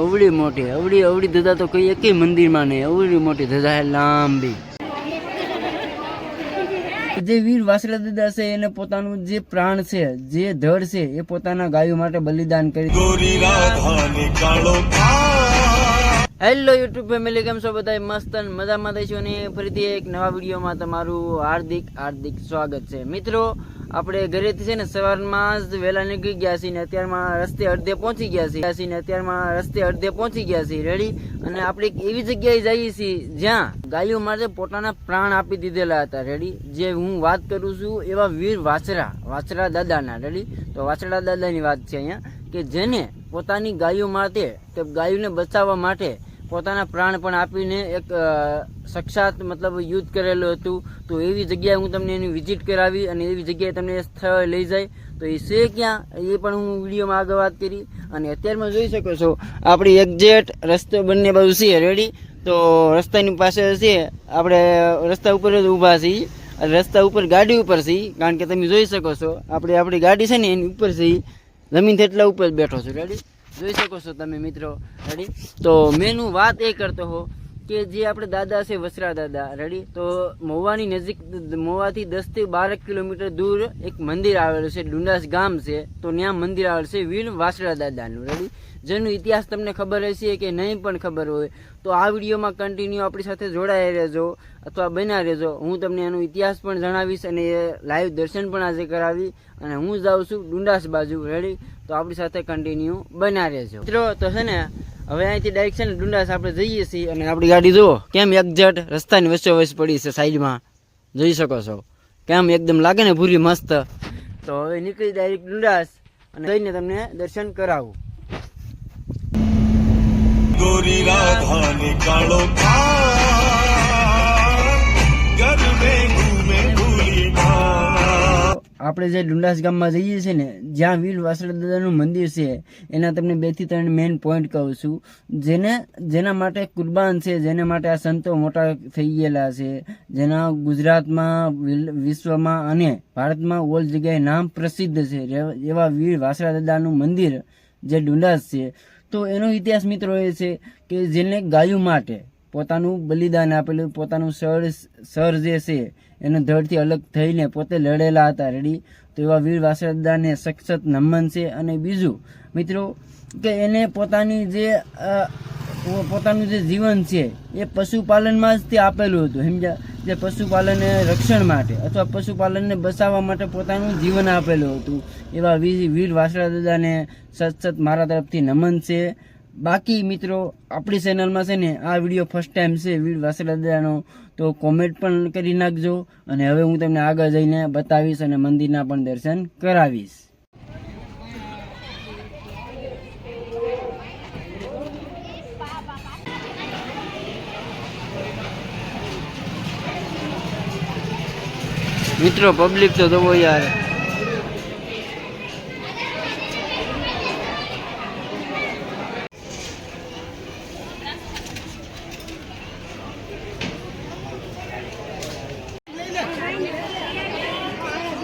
અવડી મોટી અવડી અવડી ધજા તો કોઈ એકેય મંદિરમાં નહીં. અવડી મોટી ધજા છે લાંબી. જે વીર વાસળા દાદા છે, એને પોતાનું જે પ્રાણ છે, જે ધડ છે, એ પોતાના ગાયો માટે બલિદાન કરી હેલો યુટ્યુબ ફેમિલી કેમ છો બધા મસ્ત મજામાં થઈશું અને ફરીથી એક નવા વિડીયોમાં તમારું હાર્દિક હાર્દિક સ્વાગત છે. મિત્રો, આપણે ઘરેથી છે ને સવારમાં જ વહેલા નીકળી ગયા છીએ ને અત્યારમાં રસ્તે અડધે પહોંચી ગયા છીએ. ને અત્યારમાં રસ્તે અડધે પહોંચી ગયા છીએ. રેડી અને આપણે એક એવી જગ્યાએ જઈએ છીએ જ્યાં ગાયો માટે પોતાના પ્રાણ આપી દીધેલા હતા. રેડી જે હું વાત કરું છું એવા વીર વાછરા વાછરા દાદાના. રેડી તો વાછરા દાદાની વાત છે અહીંયા કે જેને પોતાની ગાયો માટે કે ગાયોને બચાવવા માટે પોતાના પ્રાણ પણ આપીને એક સક્ષાત મતલબ યુદ્ધ કરેલું હતું. તો એવી જગ્યાએ હું તમને એની વિઝિટ કરાવી અને એવી જગ્યાએ તમને સ્થળ લઈ જાય. તો એ છે ક્યાં? એ પણ હું વિડીયોમાં આગળ વાત કરી. અને અત્યારમાં જોઈ શકો છો, આપણી એક્ઝેક્ટ રસ્તો બંને બાજુ છે. રેડી તો રસ્તાની પાસે છે, આપણે રસ્તા ઉપર જ ઊભા છીએ. રસ્તા ઉપર ગાડી ઉપર છીએ. કારણ કે તમે જોઈ શકો છો, આપણે આપણી ગાડી છે ને એની ઉપર છીએ જમીન એટલા ઉપર બેઠો છું. રેડી જોઈ શકો છો તમે મિત્રો. રેડી તો મેનું વાત એ કરતો હો કે જે આપણે દાદા છે, વસરા દાદા રેડી તો મહુવાની નજીક મહુવાથી દસથી બાર કિલોમીટર દૂર એક મંદિર આવેલું છે, ડુંડાસ ગામ છે. તો ત્યાં મંદિર આવેલું છે વીર વાસરા દાદાનું રેડી જેનો ઇતિહાસ તમને ખબર હશે કે નહીં પણ ખબર હોય. તો આ વિડીયોમાં કન્ટિન્યુ આપણી સાથે જોડાયા રહેજો, અથવા બન્યા રહેજો. હું તમને એનો ઇતિહાસ પણ જણાવીશ અને એ લાઈવ દર્શન પણ આજે કરાવી અને હું જાઉં છું ડુંડાસ બાજુ રેડી તો આપણી સાથે કન્ટિન્યુ બન્યા રહેજો. મિત્રો, તો છે ને હવે અહીંથી ડાયરેક્ટ છે ને ડુંડાસ આપણે જઈએ છીએ અને આપણી ગાડી જુઓ, કેમ એક્ઝેક્ટ રસ્તાની વચ્ચે વચ્ચે પડી છે સાઈડમાં. જોઈ શકો છો. કેમ એકદમ લાગે ને ભૂરી મસ્ત. તો હવે નીકળી ડાયરેક્ટ ડુંડાસ અને જઈને તમને દર્શન કરાવું. ગોરી રાધા ને કાળો આપણે જે ડુંડાસ ગામમાં જઈએ છીએ ને, જ્યાં વીર વાસણા દાદાનું મંદિર છે, એના તમને બેથી ત્રણ મેઇન પોઈન્ટ કહું છું. જેને, જેના માટે કુરબાન છે, જેના માટે આ સંતો મોટા થઈ ગયેલા છે, જેના ગુજરાતમાં વિશ્વમાં અને ભારતમાં ઓલ જગ્યાએ નામ પ્રસિદ્ધ છે એવા વીર વાસણા દાદાનું મંદિર, જે ડુંડાસ છે. તો એનો ઇતિહાસ મિત્રો એ છે કે જેને ગાયું માટે પોતાનું બલિદાન આપેલું, પોતાનું સર સર જે છે, એનો ધડથી અલગ થઈને પોતે લડેલા હતા. રેડી તો એવા વીર વાસદાને સખત નમન છે. અને બીજું, મિત્રો, કે એને પોતાની જે પોતાનું જે જીવન છે, એ પશુપાલનમાં જ તે આપેલું હતું. સમજ્યા? જે પશુપાલન રક્ષણ માટે અથવા પશુપાલનને બચાવવા માટે પોતાનું જીવન આપેલું હતું. એવા વીર વાસરા દાદાને સત સત મારા તરફથી નમન છે. બાકી મિત્રો, આપણી ચેનલમાં છે ને આ વીડિયો ફર્સ્ટ ટાઈમ છે, વીર વાસરા દાદાનો તો કોમેન્ટ પણ કરી નાખજો અને હવે હું તમને આગળ જઈને બતાવીશ અને મંદિરના પણ દર્શન કરાવીશ. મિત્રો પબ્લિક તો જુઓ યાર.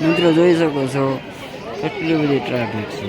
મિત્રો જોઈ શકો છો કેટલી બધી ટ્રાફિક છે.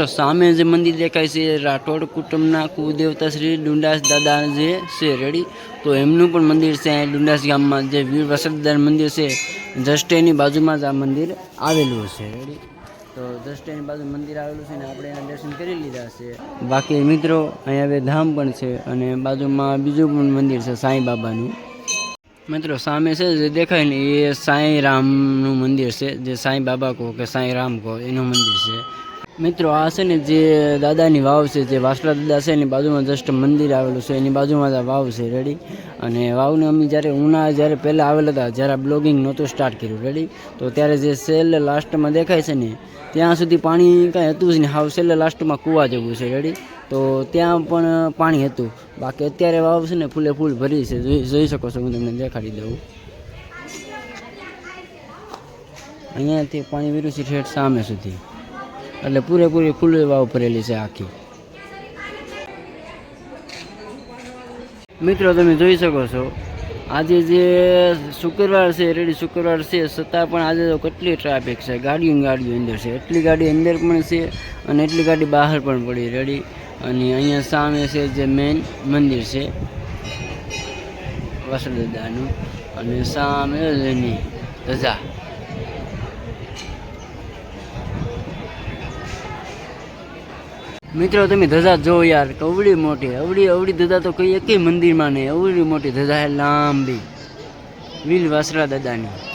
મિત્રો, સામે જે મંદિર દેખાય છે રાઠોડ કુટુંબના કુદેવતા શ્રી ડુંડાસ દાદા જે છે રેડી તો એમનું પણ મંદિર છે, અહીં ડુંડાસ ગામમાં જે વીર વસતદાર મંદિર છે જસ્ટ બાજુમાં જ આ મંદિર આવેલું છે રેડી તો જસ્ટ બાજુ મંદિર આવેલું છે ને, આપણે એના દર્શન કરી લીધા છે. બાકી મિત્રો અહીંયા હવે ધામ પણ છે અને બાજુમાં બીજું પણ મંદિર છે, સાંઈ બાબાનું. મિત્રો, સામે છે જે દેખાય ને, એ સાંઈ રામનું મંદિર છે, જે સાંઈ બાબા કહો કે સાંઈ રામ કહો, એનું મંદિર છે. મિત્રો, આ છે ને જે દાદાની વાવ છે, જે વાસલા દાદા છે, એની બાજુમાં જસ્ટ મંદિર આવેલું છે, એની બાજુમાં આ વાવ છે રેડી અને વાવને અમે જ્યારે ઉના જ્યારે પહેલાં આવેલા હતા, જ્યારે બ્લોગિંગ નહોતું સ્ટાર્ટ કર્યું રેડી તો ત્યારે જે છેલ્લે લાસ્ટમાં દેખાય છે ને, ત્યાં સુધી પાણી કાંઈ હતું જ નહીં. હાવ છેલ્લે લાસ્ટમાં કૂવા જેવું છે રેડી તો ત્યાં પણ પાણી હતું. બાકી અત્યારે વાવ છે ને ફૂલે ફૂલ ભરી છે. જોઈ શકો છો, હું તમને દેખાડી દઉં. અહીંયાથી પાણી વીરું ઠેઠ સામે સુધી. એટલે પૂરેપૂરી ખુલ્લી વાવ ભરેલી છે આખી. મિત્રો, તમે જોઈ શકો છો, આજે જે શુક્રવાર છે, રેડી શુક્રવાર છે, છતાં પણ આજે તો કેટલી ટ્રાફિક છે, ગાડીઓ ગાડીઓ અંદર છે. એટલી ગાડી અંદર પણ છે અને એટલી ગાડી બહાર પણ પડી રેડી. અને અહીંયા સામે છે જે મેઇન મંદિર છે વસુદાદાનું અને સામે એની ધજા. મિત્રો, તમે ધજા જો યાર અવળી મોટી અવડી અવડી ધજા તો કઈ એકેય મંદિરમાં નહીં. અવડી મોટી ધજા હે લાંબી. વીલ વાસરા દાદાની.